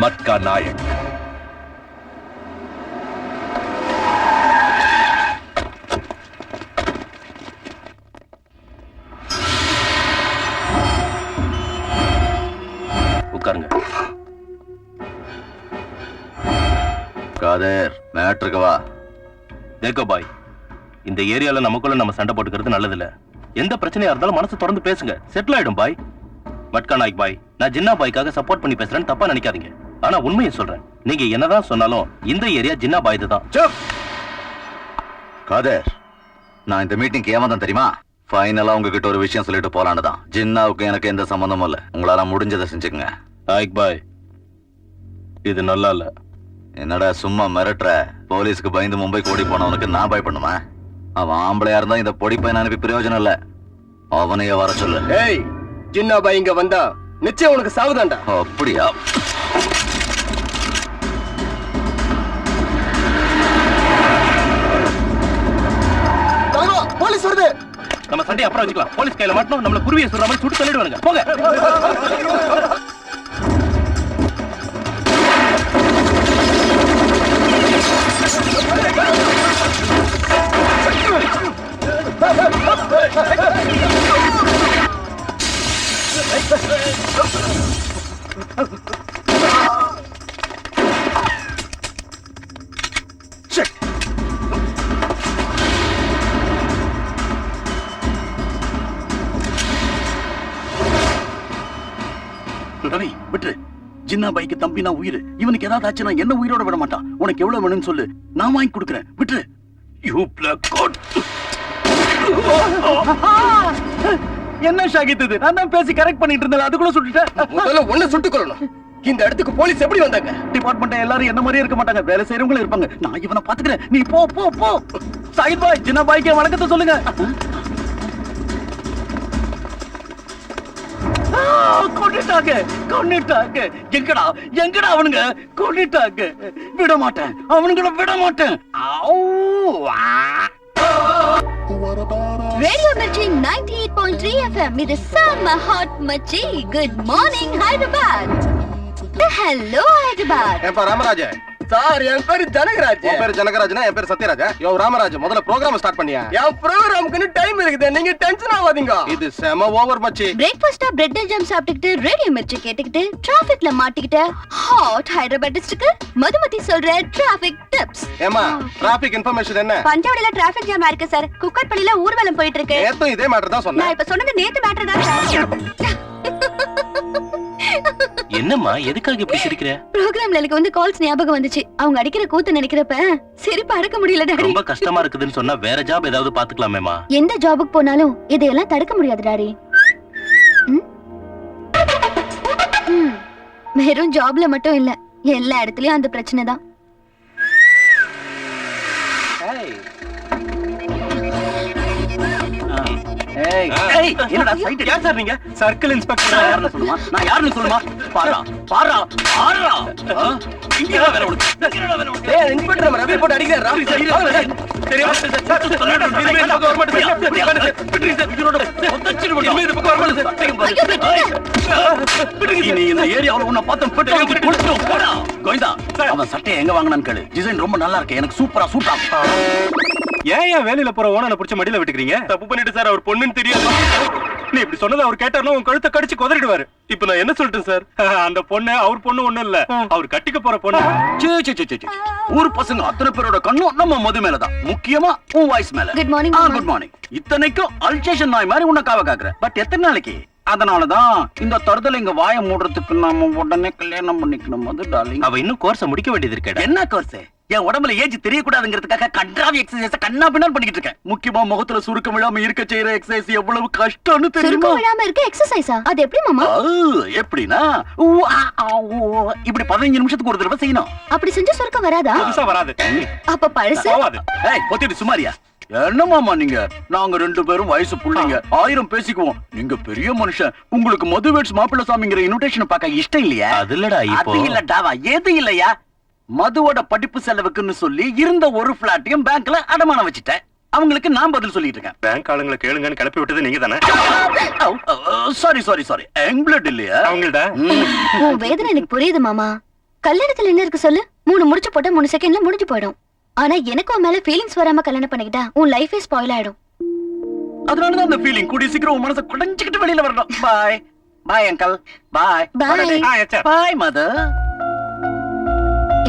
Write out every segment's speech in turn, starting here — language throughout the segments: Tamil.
மட்கா நாயக். உட்காருங்க. காதர் மேட்ருக்கு வா. தேக்கோ பாய் இந்த ஏரியால நமக்குள்ள நம்ம சண்டை போட்டுக்கிறது நல்லதில்ல. எந்த பிரச்சனையா இருந்தாலும் மனசு திறந்து பேசுங்க. செட்டில் ஆயிடும் பாய். மட்கா நாயக் பாய் நான் ஜின்னா பாய்க்காக சப்போர்ட் பண்ணி பேசுறேன்னு தப்பா நினைக்காதீங்க. ஆனா உண்மையை சொல்றேன். நீங்க என்னதான் சொன்னாலும் இந்த ஏரியா ஜின்னா பாய் தான் காதர் நான் இந்த மீட்டிங்க்கு ஏமாந்தேன் தெரியுமா? ஃபைனலா உங்ககிட்ட ஒரு விஷயம் சொல்லிட்டு போலான்னு தான். ஜின்னாவுக்கு எனக்கு எந்த சம்மந்தமும் இல்ல. உங்களால முடிஞ்சதை செஞ்சுக்கங்க. நாயக் பாய் இது நல்லா இல்ல. என்னடா சும்மா மிரட்டுற? போலீஸ்க்கு பயந்து மும்பை ஓடி போனவனுக்கு நான் பயப்படணுமா அவன் ஆம்பளையா இருந்தா இந்த பொடி பையன் அனுப்பி பிரயோஜனம் இல்ல. அவனையே வர சொல்லு. ஏய் ஜின்னா பாய் இங்க வந்தா நிச்சயம் உனக்கு சாவுதான்டா. அப்படியா? போலீஸ் வருது. நம்ம சண்டை அப்புறம் வச்சுக்கலாம். போலீஸ் கையில மாட்டணும் நம்மள குருவியை சொல்ற மாதிரி சுட்டு தள்ளிடுவாங்க போங்க. ரவி விட்டுரு. ஜின்னா பைக்கு தம்பினா உயிர். இவனுக்கு ஏதாவது ஆச்சுன்னா என்ன உயிரோட விட மாட்டான்? உனக்கு எவ்வளவு வேணும்னு சொல்லு. நான் வாங்கி கொடுக்குறேன். விட்டுரு. யூ பிளாக் கோட் என்ன ஷாகித் இது? நான் தான் பேசி கரெக்ட் பண்ணிட்டு இருந்தேன். அதுக்குள்ள சுட்டுட்டேன். முதல்ல ஒண்ணு சுட்டுக் கொள்ளணும் இந்த இடத்துக்கு போலீஸ் எப்படி வந்தாங்க? டிபார்ட்மெண்ட் எல்லாரும் என்ன மாதிரியே இருக்க மாட்டாங்க. வேலை செய்யறவங்களும் இருப்பாங்க. நான் இவனை பாத்துக்கிறேன் நீ போ போ போ. சாகித் பாய் ஜின்னா பாய்க்கு வணக்கத்தை சொல்லுங்க. கொண்டுட்டாங்க கொண்டுட்டாங்க. எங்கடா எங்கடா அவனுங்க? கொண்டுட்டாங்க. விட மாட்டேன் அவனுங்கள விட மாட்டேன் radio Mirchi ninety eight point three FM இது செம்ம ஹாட் மச்சி good morning Hyderabad hello Hyderabad Ramarajan sir என் பேரு ஜனகராஜ். உன் பேரு ஜனகராஜனா என் பேரு சத்யராஜா? யோ ராமராஜ் முதல்ல ப்ரோக்ராம் ஸ்டார்ட் பண்ணியா? என் ப்ரோக்ராமுக்குன்னு டைம் இருக்குது. நீங்க டென்ஷன் ஆகாதீங்க. இது செம ஓவர் மச்சி. பிரேக்ஃபாஸ்டா பிரெட் ஜாம் சாப்பிட்டுக்கிட்டு ரேடியோ மிர்ச்சி கேட்டுக்கிட்டு டிராபிக்ல மாட்டிக்கிட்ட ஹாட் ஹைதராபாத் டிஸ்ட்ரிக்ட் மதுமதி சொல்ற டிராபிக் டிப்ஸ் ஏமா டிராபிக் இன்ஃபர்மேஷன் என்ன? பஞ்சாவடியில டிராபிக் ஜாம் இருக்கு சார் குக்கர் பள்ளியில ஊர்வலம் போயிட்டு இருக்கு. நேத்தும் இதே மேட்டர் தான் நான் சொன்னேன் இப்ப சொன்னது நேத்து மேட்டர் தான் சார் என்னம்மா எதுக்காக இப்படி சிரிக்கிற? ப்ரோக்ராம்ல எனக்கு வந்து கால்ஸ் ஞாபகம் வந்துச்சு. அவங்க அடிக்கிற கூத்து நினைக்கிறப்ப சிரிப்பு அடக்க முடியல டாடி ரொம்ப கஷ்டமா இருக்குதுன்னு சொன்னா வேற ஜாப் ஏதாவது பாத்துக்கலாமேமா எந்த ஜாபுக்கு போனாலும் இதையெல்லாம் தடுக்க முடியாது டாடி. வெறும் ஜாப்ல மட்டும் இல்ல எல்லா இடத்துலயும் அந்த பிரச்சனை தான். என்னடா சைட் யார் சார் நீங்க? சர்க்கிள் இன்ஸ்பெக்டர் யாருன்னு சொல்லுமா? நான் யாருன்னு சொல்லுமா? பாரா பாரா பாரா ஆ? இங்கதான் வேற உனக்கு இங்கதான் வேற உனக்கு ஏய் இன்ஸ்பெக்டர் நம்ம ரவி போட்டு அடிக்கிறாரா. தெரியுமா இனிமே இந்த இனிமே ஏரியாவுல உன்னை பார்த்து போடா கோவிந்தா அவன் சட்டையை எங்க வாங்கினான்னு கேளு. டிசைன் ரொம்ப நல்லா இருக்கு. எனக்கு சூப்பரா சூட் ஆகும் ஏன் ஏன் வேலையில போற ஓனனை பிடிச்ச மடியில விட்டுக்கிறீங்க? தப்பு பண்ணிட்டு சார் அவர் பொண்ணுன்னு தெரியாது நீ இப்படி சொன்னதை அவர் கேட்டாருன்னா உன் கழுத்தை கடிச்சு குதறிடுவாரு. இப்ப நான் என்ன சொல்லிட்டேன் சார்? அந்த பொண்ணு அவர் பொண்ணு ஒண்ணும் இல்ல. அவர் கட்டிக்க போற பொண்ணு. ஊர் பசங்க அத்தனை பேரோட கண்ணும் நம்ம மது மேலதான் முக்கியமா உன் வாய்ஸ் மேல. ஆ மாமா. குட் மார்னிங் இத்தனைக்கும் அல்சேஷன் நாய் மாதிரி உன்னை காவ காக்குறேன் பட் எத்தனை நாளைக்கு? அதனாலதான் இந்த தருதல இங்க வாய மூடுறதுக்கு நாம உடனே கல்யாணம் பண்ணிக்கணும் மது டார்லிங் அவ இன்னும் கோர்ஸ முடிக்க வேண்டியது இருக்கேடா. என்ன கோர்ஸ் என் உடம்புல ஏஜ் தெரியக்கூடாதுங்கிறதுக்காக கன்றாவி எக்ஸசைஸ் கண்ணா பின்னால் பண்ணிக்கிட்டு இருக்கேன். முக்கியமா முகத்துல சுருக்கம் விழாம இருக்க செய்யற எக்ஸசைஸ் எவ்வளவு கஷ்டம்னு தெரியுமா? விழாம இருக்க எக்ஸசைஸா அது எப்படி மாமா? ஊ, இப்படி பதினஞ்சு நிமிஷத்துக்கு ஒரு தடவை செய்யணும். அப்படி செஞ்சா சுருக்கம் வராதா? புதுசா வராது. அப்ப பழசு? ஏய் பொத்திட்டு சுமாரியா என்ன மாமா நீங்க? நாங்க ரெண்டு பேரும் வயசு புள்ளைங்க. ஆயிரம் பேசிக்குவோம். நீங்க பெரிய மனுஷன். உங்களுக்கு மதுவேட்ஸ் மாப்பிள்ள சாமிங்கிற இன்விடேஷன் பார்க்க இஷ்டம் இல்லையா? அது இல்லடா இப்போ. அது இல்ல டாவா எது இல்லையா? மதுவோட படிப்பு செலவுக்குன்னு சொல்லி இருந்த ஒரு பிளாட்டையும் பேங்க்ல அடமானம் வச்சுட்டேன். அவங்களுக்கு நான் பதில் சொல்லிட்டு இருக்கேன். பேங்க் ஆளுங்களை கேளுங்கன்னு கிளப்பி விட்டது நீங்க தானே? Sorry sorry sorry young blood இல்லையா. உன் வேதனை எனக்கு புரியுது மாமா. கல்யாணத்துல என்ன இருக்கு சொல்லு? மூணு முடிச்சு போட்டா மூணு செகண்ட்ல முடிஞ்சு போயிடும். ஆனா எனக்கு உன் மேல ஃபீலிங்ஸ் வராம கல்யாணம் பண்ணிக்கிட்டா உன் லைஃபே ஸ்பாயில் ஆயிடும். அதனாலதான் அந்த ஃபீலிங் கூடிய சீக்கிரம் உன் மனசை குடைஞ்சுக்கிட்டு வெளியில வரணும். பாய் பாய் அங்கிள் பாய் எச்சா பாய் மதர்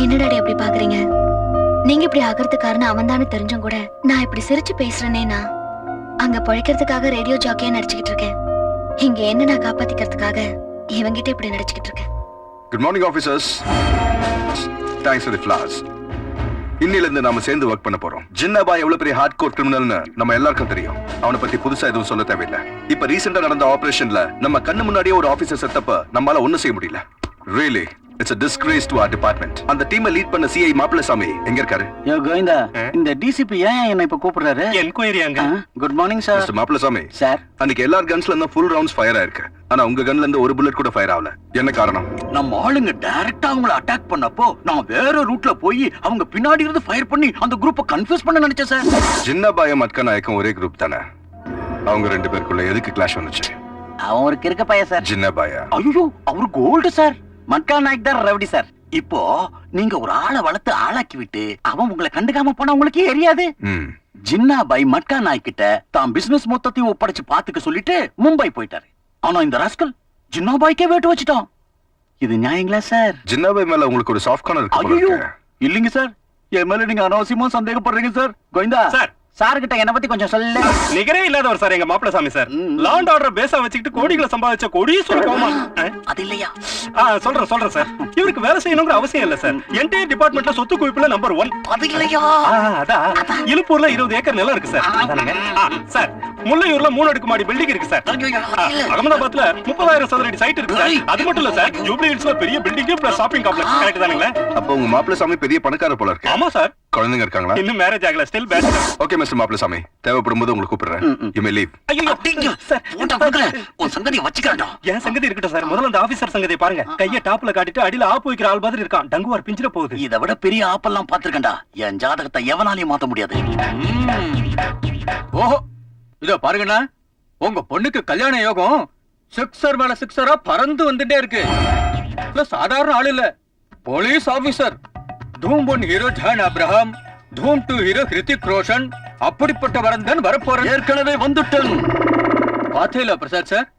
என்னடாடி அப்படி பாக்குறீங்க? நீங்க இப்படி ஆகிறதுக்கு காரணம் அவன் தெரிஞ்சும் கூட நான் இப்படி சிரிச்சு பேசுறேனே நான். அங்க பழைக்கிறதுக்காக ரேடியோ ஜாக்கியா நடிச்சுக்கிட்டு இருக்கேன். இங்க என்ன நான் காப்பாத்திக்கிறதுக்காக இவங்கிட்ட இப்படி நடிச்சுக்கிட்டு இருக்கேன். Good morning officers thanks for the flowers இன்னிலிருந்து நாம சேர்ந்து ஒர்க் பண்ண போறோம். ஜின்னாபா எவ்வளவு பெரிய ஹார்ட் கோர் கிரிமினல்னு நம்ம எல்லாருக்கும் தெரியும். அவனை பத்தி புதுசா எதுவும் சொல்ல தேவையில்லை. இப்ப ரீசெண்டா நடந்த ஆபரேஷன்ல நம்ம கண்ணு முன்னாடியே ஒரு ஆபீசர் செத்தப்ப நம்மளால ஒண்ணும் செய்ய முடியல. Really it's a disgrace to our department அந்த டீமை லீட் பண்ண சிஐ மாப்பிளசாமி எங்க இருக்காரு? யோ கோவிந்தா இந்த டிசிபி ஏன் என்ன இப்ப கூப்பிடுறாரு? என்கொயரி அங்க. Good morning sir mister Mappillaisamy sir அன்னைக்கு எல்லா கன்ஸ்ல இருந்தும் ஃபுல் ரவுண்ட்ஸ் ஃபயர் ஆயிருக்கு. ஆனா உங்க கன்ல இருந்து ஒரு புல்லட் கூட ஃபயர் ஆகல. என்ன காரணம்? நம்ம ஆளுங்க டைரக்டா அவங்கள அட்டாக் பண்ணப்போ நான் வேற ரூட்ல போய் அவங்க பின்னாடி இருந்து ஃபயர் பண்ணி அந்த குரூப்பை கன்ஃபியூஸ் பண்ண நினைச்சேன் சார் ஜின்னாபாயும் மட்கா நாயக்கும் ஒரே குரூப் தானே? அவங்க ரெண்டு பேருக்குள்ள எதுக்கு கிளாஷ் வந்துச்சு? அவன் ஒரு கிறுக்க பையன் சார் ஜின்னாபாயா ஐயோ அவரு கோல்டு சார் மட்கா நாயக் தான் ரவுடி சார். இப்போ நீங்க ஒரு ஆளை வளர்த்து ஆளாக்கி விட்டு அவன் உங்களை கண்டுக்காம போனா உங்களுக்கு எரியாது. ஜின்னா பை மட்கா நாய் கிட்ட தான் பிசினஸ் மொத்தத்தையும் ஒப்படைச்சு பாத்துக்க சொல்லிட்டு மும்பை போயிட்டாரு. ஆனா இந்த ராஸ்கல் ஜின்னா பாய்க்கே வேட்டு வச்சுட்டான். இது நியாயங்களா சார்? ஜின்னாபாய் மேல உங்களுக்கு ஒரு சாஃப்ட் கார்னர் இருக்கு. இல்லைங்க சார். என் மேல நீங்க அனாவசியமா சந்தேகப்படுறீங்க சார். கோவிந்தா. சார். சார் கிட்ட என்ன பத்தி கொஞ்சம் சொல்லு. நிகரே இல்லாதவர் சார் எங்க மாப்பிள்ள சாமி சார். லாண்ட் ஆர்டர் பேஸா வச்சுக்கிட்டு கோடிகளை சம்பாதிச்ச கோடீஸ்வர கோமா. அது இல்லையா? சொல்றேன் சொல்றேன் சார். இவருக்கு வேலை செய்யணுங்கிற அவசியம் இல்ல சார். என்டையர் டிபார்ட்மெண்ட்ல சொத்து குவிப்புல நம்பர் ஒன் அது இல்லையா? அதான் இலுப்பூர்ல இருபது ஏக்கர் நிலம் இருக்கு சார். சார். முல்லையூர்ல மூணு அடுக்கு மாடி பில்டிங் இருக்கு சார். அகமதாபாத்ல முப்பதாயிரம் சதுர அடி சைட் இருக்கு சார். அது மட்டும் இல்ல சார் ஜூப்ளி ஹில்ஸ்ல பெரிய building plus shopping complex correct தானுங்களே? அப்போ உங்க மாப்பிளசாமி பெரிய பணக்காரர் போல இருக்கு. ஆமா சார். குழந்தைங்க இருக்காங்களா? இன்னும் மேரேஜ் ஆகல still bachelor okay mister Mappillaisamy தேவைப்படும் போது உங்களுக்கு கூப்பிடுறேன். You may. லீவ் ஐயோ அப்படிங்க சார். போட்டா கொடுக்கல உன் சங்கதியை வச்சுக்கிறேன்டா. என் சங்கதி இருக்கட்டும் சார். முதல்ல அந்த ஆபீசர் சங்கதியை பாருங்க. கைய டாப்ல காட்டிட்டு அடியில ஆப்பு வைக்கிற ஆள் மாதிரி இருக்கான். டங்குவார் பிஞ்சிட போகுது. இதை விட பெரிய ஆப்பெல்லாம் பாத்திருக்கேன்டா என் ஜாதகத்தை எவனாலையும் மாத்த முடியாது. ஓஹோ. இதோ பாருங்கண்ணா உங்க பொண்ணுக்கு கல்யாண யோகம் சிக்ஸர் மேல சிக்ஸரா பறந்து வந்துட்டே இருக்கு. சாதாரண ஆள் இல்ல. Police officer. Dhoom one hero John Abraham Dhoom two hero Hrithik Roshan அப்படிப்பட்ட வரந்தன் வரப்போறேன். ஏற்கனவே வந்துட்டேன். பாத்தீங்களா பிரசாத் சார்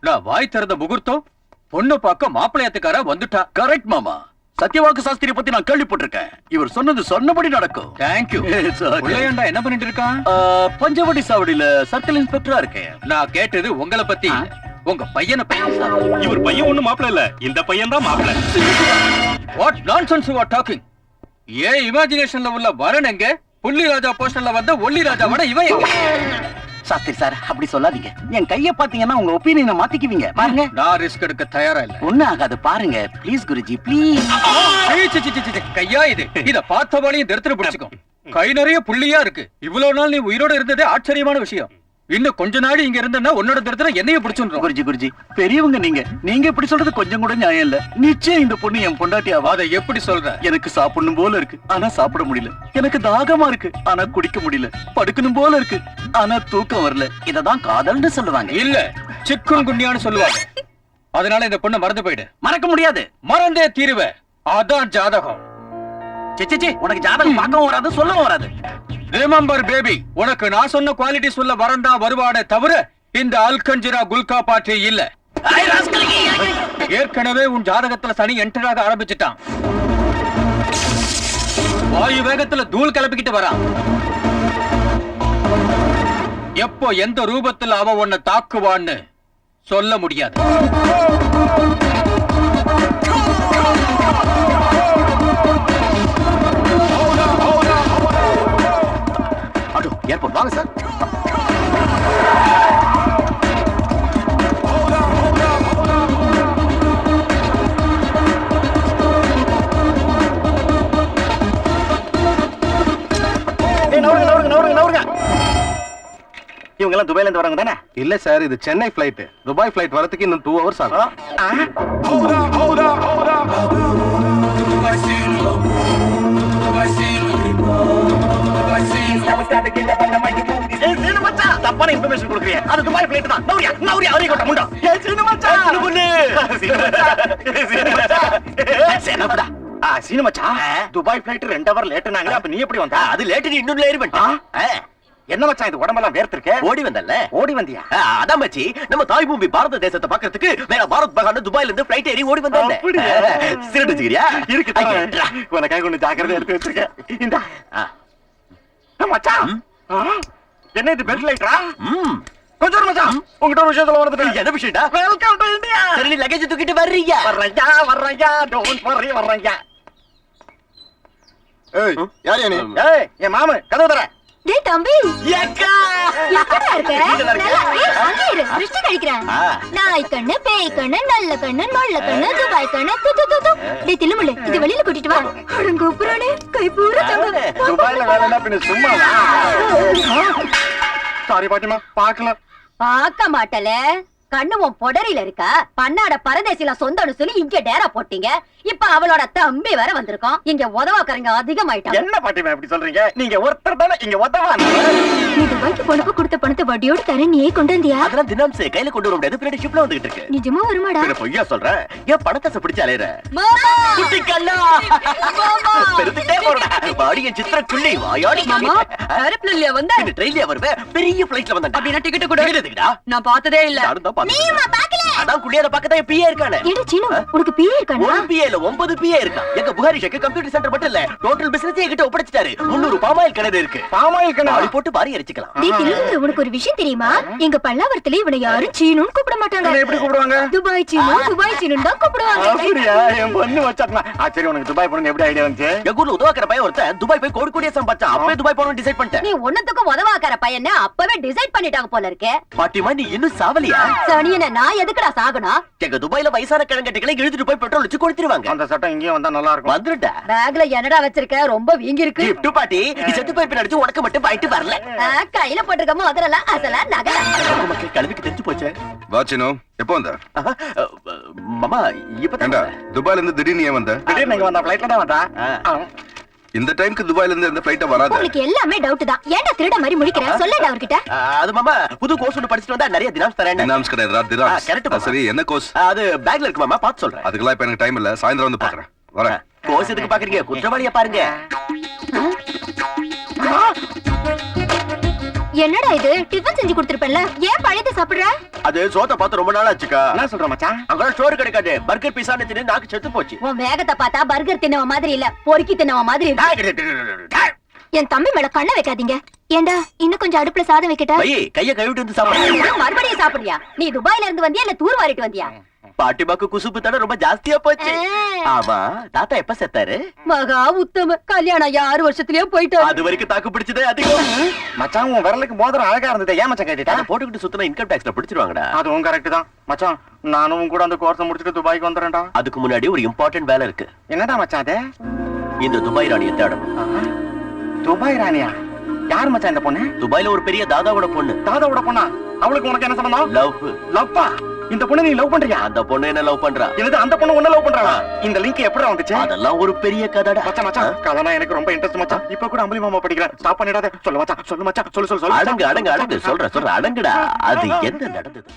நான் வாய் திறந்த முகூர்த்தம் பொண்ணு பார்க்க மாப்பிள்ளையத்துக்கார வந்துட்டா. கரெக்ட் மாமா. சத்யவாக்கு சாஸ்திரி பத்தி நான் கேள்விப்பட்டிருக்கேன். இவர் சொன்னது சொன்னபடி நடக்கும். தேங்க்யூ. பிள்ளையாண்டா என்ன பண்ணிட்டு இருக்கான்? பஞ்சவடி சாவடியில சர்க்கிள் இன்ஸ்பெக்டரா இருக்கேன். நான் கேட்டது உங்களை பத்தி. உங்க பையனை பத்தி. இவர் பையன் ஒண்ணு மாப்பிள்ள இல்ல. இந்த பையன் தான் மாப்பிள்ள. What nonsense you are talking ஏன் இமேஜினேஷன்ல உள்ள வரன் எங்க? புள்ளி ராஜா போஸ்டர்ல வந்த ஒல்லி ராஜாவோட இவன் எங்க? சாஸ்திரி சார் அப்படி சொல்லாதீங்க என் கைய பாத்தீங்கன்னா உங்க ஒப்பீனியனை மாத்திக்குவீங்க பாருங்க நான் ரிஸ்க் எடுக்க தயாரா இல்ல ஒண்ணு ஆகாது பாருங்க ப்ளீஸ் குருஜி ப்ளீஸ் கையா இது இத பார்த்தவாளையும் தரித்திர பிடிச்சுக்கும் கை நிறைய புள்ளியா இருக்கு இவ்வளவு நாள் நீ உயிரோட இருந்ததே ஆச்சரியமான விஷயம் இன்னும் கொஞ்ச நாள் இங்க இருந்தனா உன்னோட தரித்திரம் என்னைய பிடிச்சுன்றோம் குருஜி குருஜி பெரியவங்க நீங்க. நீங்க இப்படி சொல்றது கொஞ்சம் கூட நியாயம் இல்ல. நிச்சயம் இந்த பொண்ணு என் பொண்டாட்டி ஆவா. அதை எப்படி சொல்ற? எனக்கு சாப்பிடணும் போல இருக்கு. ஆனா சாப்பிட முடியல. எனக்கு தாகமா இருக்கு. ஆனா குடிக்க முடியல. படுக்கணும் போல இருக்கு. ஆனா தூக்கம் வரல. இததான் காதல்னு சொல்லுவாங்க. இல்ல. சிக்குன் குண்டியான்னு சொல்லுவாங்க. அதனால இந்த பொண்ணை மறந்து போயிடு. மறக்க முடியாது. மறந்தே தீருவ. அதான் ஜாதகம். உனக்கு ஜாதகம் பார்க்கவும் வராது சொல்லவும் வராது. ரிமெம்பர் பேபி உனக்கு நான் சொன்ன குவாலிட்டி சொல்ல வரந்தா வருவானே தவிர இந்த அல்கஞ்சிரா குல்கா பாட்டி இல்ல. ஏற்கனவே உன் ஜாதகத்துல சனி என்டராக ஆரம்பிச்சிட்டான். வாயு வேகத்துல தூள் கிளப்பிக்கிட்டு வரான். எப்போ எந்த ரூபத்துல அவ உன்னை தாக்குவான்னு சொல்ல முடியாது. ஏர்போர்ட் வாங்க சார் இவங்க எல்லாம் துபாயில இருந்து வரவங்க தானே? இல்ல சார் இது சென்னை ஃபிளைட் துபாய் ஃபிளைட் வரதுக்கு இன்னும் டூ ஹவர்ஸ் ஆகும். அது துபாய் பிளேட் தான். நௌரியா நௌரியா அவரே கொட்ட முண்டா ஏ சீனு மச்சான்! சீனு பொண்ணு! சீனு மச்சான்! சீனு மச்சான்! சீனு மச்சான் துபாய் ஃபிளைட் ரெண்டு ஹவர் லேட் நாங்க அப்ப நீ எப்படி வந்த? அது லேட்டு நீ இன்னும் ஏறி என்ன மச்சான் இது உடம்பெல்லாம் வேர்த்திருக்க? ஓடி வந்தல்ல? ஓடி வந்தியா? ஆ, அதான் மச்சி. நம்ம தாய் பூமி பாரத தேசத்தை பாக்குறதுக்கு வேற பாரத் பகான் துபாயில இருந்து பிளைட் ஏறி ஓடி அப்படியா? சிரட்டு வச்சுக்கிறியா இருக்கு உனக்காக ஒண்ணு ஜாக்கிரதை எடுத்து வச்சிருக்கேன். இந்த. மச்சான்! ஆ, என்ன இது பெல்ட் லைட்டரா கொஞ்சம் மச்சான். உங்ககிட்ட ஒரு விஷயம் சொல்ல வந்துட்டேன் என்ன விஷயம்டா? வெல்கம் டு இந்தியா சரி நீ லக்கேஜ் தூக்கிட்டு வர்றீங்க. வர்றேன்யா வர்றேன்யா டோன்ட் வர்றீ வர்றேன்யா ஏய் யார் நீ? ஏய் என் மாமு கதவு தர. டேய் தம்பி. ஏக்கா எப்படா இருக்க. நல்லா அங்கே இரு. திருஷ்டி கழிக்கிறேன் ஆ. நாய் கண்ணு பேய் கண்ணு நல்ல கண்ணு நொல்ல கண்ணு துபாய் கண்ணு து து து து. டேய் தில்லுமுள்ளு இது வெளியில கூட்டிட்டு வா. அடங்க உப்புறானே. கை பூரா தங்க துபாய்ல வேலைன்னா பின்ன சும்மா சாரி பாட்டிமா. பார்க்கல. பார்க்க மாட்டல. கண்ணு உன் பொடரில இருக்கா. பன்னாட பரதேசில சொந்தம்னு சொல்லி இங்க டேரா போட்டீங்க. இப்ப அவளோட தம்பி வேற வந்திருக்கோம் இங்க உதவாக்கறங்க அதிகமாயிட்டாங்க. என்ன பாட்டிமா இப்படி சொல்றீங்க? நீங்க ஒருத்தர் தானே இங்க உதவா நீ துபாய்க்கு போனப்ப கொடுத்த பணத்தை வட்டியோட தரேன் நீயே கொண்டு வந்தியா? அதெல்லாம் தினம் சே கையில கொண்டு வர முடியாது. பின்னாடி ஷிப்ல வந்துகிட்டு இருக்கு. நிஜமா வருமாடா? பின்ன பொய்யா சொல்றேன் ஏன் பணத்தை பிடிச்சு அலையற. மாமா! குட்டி கல்லா பெருத்துட்டே போறடா. வாடிய சித்திர குள்ளி வாயாடி மாமா கருப்புல இல்லையா வந்த? இந்த ட்ரெயின்லயே வருவேன் பெரிய ஃளைட்ல வந்தேன் அப்படின்னா டிக்கெட் கூட. எதுக்குடா? நான் பார்த்ததே இல்ல. நானும் தான் பாத்துட்டேன் அதான் குள்ளியார பக்கத்துல பிஏ இருக்கானே. ஏடா சீனு உனக்கு பிஏ இருக்கானா? ஒரு பிஏ இல்ல ஒன்பது பிஏ இருக்கான் எங்க புகாரி ஷேக்கு கம்ப்யூட்டர் சென்டர் மட்டும் இல்ல டோட்டல் பிசினஸ் என்கிட்ட ஒப்படைச்சிட்டாரு. முன்னூறு பாமாயில் கிணறு இருக்கு. பாமாயில் கிணறு? போட்டு பாரி தில்லுமுள்ளு உனக்கு ஒரு விஷயம் தெரியுமா? எங்க பல்லாவரத்துல இவனை யாரும் சீனுன்னு கூப்பிட மாட்டாங்க. எப்படி கூப்பிடுவாங்க? துபாய் சீனு துபாய் சீனு தான் கூப்பிடுவாங்க. அப்படியா? என் பொண்ணு வச்சாட்னா ஆ சரி உனக்கு துபாய் போன எப்படி ஐடியா வந்துச்சு? எங்க ஊர்ல உதவாக்கிற பையன் ஒருத்தன் துபாய் போய் கோடி கோடியா சம்பாதிச்சான் அப்பவே துபாய் போகணும்னு டிசைட் பண்ணிட்டேன். நீ ஒன்னத்துக்கும் உதவாக்கற பையனை அப்பவே டிசைட் பண்ணிட்டாங்க போல இருக்கே. பாட்டிமா நீ இன்னும் சாவலியா? சனியன நான் எதுக்குடா சாகணும்? எங்க துபாய்ல வயசான கிழங்கட்டிகளை இழுத்துட்டு போய் பெட்ரோல் வச்சு கொடுத்துருவாங்க அந்த சட்டம் இங்கேயும் வந்தா நல்லா இருக்கும். வந்துருடா பேக்ல என்னடா வச்சிருக்க? ரொம்ப வீங்கி இருக்கு பாட்டி நீ செத்து போய் பின்னாடி உனக்கு மட்டும் பாயிட்டு வரல. ஆ, கையில போட்டிருக்க முதல்ல அசல நகல மக்கள் கழுவிக்கு தெரிஞ்சு போச்சு. வாச்சினோ எப்போ வந்த? ஆஹா, அஹ், மாமா இப்பதான் ஏண்டா துபாயில இருந்து திடீர்னு ஏன் வந்த? திடீர்னு இங்க வந்தா? தான் வந்தா. இந்த டைம்க்கு துபாயில இருந்து எந்த ஃபிளைட்ட வராத. உங்களுக்கு எல்லாமே டவுட் தான். ஏன்டா திருட மாதிரி முழிக்கிற? சொல்லடா அவர்கிட்ட. அஹ், அது மாமா புது கோர்ஸ் ஒன்று படிச்சுட்டு வந்தா நிறைய தினாம்ஸ் தரேன் தினாம்ஸ் கிடையாது தினாம்ஸ் ஆ, correct மாமா. சரி என்ன கோர்ஸ் அது பேக்ல இருக்கு மாமா பார்த்து சொல்றேன். அதுக்கெல்லாம் இப்ப எனக்கு டைம் இல்ல. சாயந்தரம் வந்து பாக்குறேன். வரேன். கோர்ஸ் எதுக்கு பாக்குறீங்க? குற்றவாளியா பாருங்க. என்னடா இது? டிஃபன் செஞ்சு கொடுத்துருப்பேன்ல. ஏன் பழையதை சாப்பிடுற? அது சோத்த பார்த்து ரொம்ப நாள் ஆச்சுக்கா என்ன சொல்ற மச்சான்? அங்கெல்லாம் ஸ்டோர் கிடைக்காது. பர்கர் பீஸான்னு தின்னு நாக்கு செத்து போச்சு. உன் வேகத்தை பார்த்தா பர்கர் தின்னவ மாதிரி இல்ல பொறுக்கி தின்னவ மாதிரி என் தம்பி மேல கண்ணை வைக்காதீங்க. ஏண்டா இன்னும் கொஞ்சம் அடுப்புல சாதம் வைக்கட்டா? கைய கழுவிட்டு வந்து சாப்பிடு. மறுபடியும் சாப்பிடுறியா? நீ துபாயில இருந்து வந்தியா இல்ல தூர் வாரிட்டு வந்தியா பாட்டிமாக்கு குசுப்பு தடை ரொம்ப ஜாஸ்தியா போச்சு. ஆமா தாத்தா எப்ப செத்தாரு? மகா உத்தம கல்யாணம் ஆறு வருஷத்துலயே போயிட்டு அது வரைக்கும் தாக்கு பிடிச்சதே அதிகம். மச்சான் உன் விரலுக்கு மோதிரம் அழகா இருந்தது ஏன் மச்சான் கேட்டுட்டா? அதை போட்டுக்கிட்டு சுத்தினா இன்கம் டாக்ஸ்ல பிடிச்சிருவாங்கடா. அதுவும் கரெக்ட் தான். மச்சான் நானும் உன் கூட அந்த கோர்ஸ் முடிச்சுட்டு துபாய்க்கு வந்துடுறேன்டா. அதுக்கு முன்னாடி ஒரு இம்பார்ட்டன்ட் வேலை இருக்கு. என்னடா மச்சான் அது? இந்த துபாய் ராணியை தேடணும். ஆஹா. துபாய் ராணியா? யார் மச்சான் இந்த பொண்ணு? துபாய்ல ஒரு பெரிய தாதாவோட பொண்ணு. தாதாவோட பொண்ணா? அவளுக்கு உனக்கு என்ன சம்பந்தம்? லவ். லவ்வா? இந்த பொண்ணு நீ லவ் பண்றியா? அந்த பொண்ணு என்ன லவ் பண்றா? என்னது அந்த பொண்ணு உன்ன லவ் பண்றாளா? இந்த லிங்க் எப்படி வந்துச்சு? அதெல்லாம் ஒரு பெரிய கதடா. மச்சான் மச்சான் கதைனா எனக்கு ரொம்ப இன்ட்ரெஸ்ட் மச்சான். இப்ப கூட அம்பளி மாமா படிக்கிறேன் ஸ்டாப் பண்ணிடாத. சொல்லு மச்சான் சொல்லு மச்சான் சொல்லு சொல்லு சொல்லு. அடங்கு அடங்கு அடங்கு. சொல்ற சொல்ற அடங்குடா. அது என்ன நடந்தது?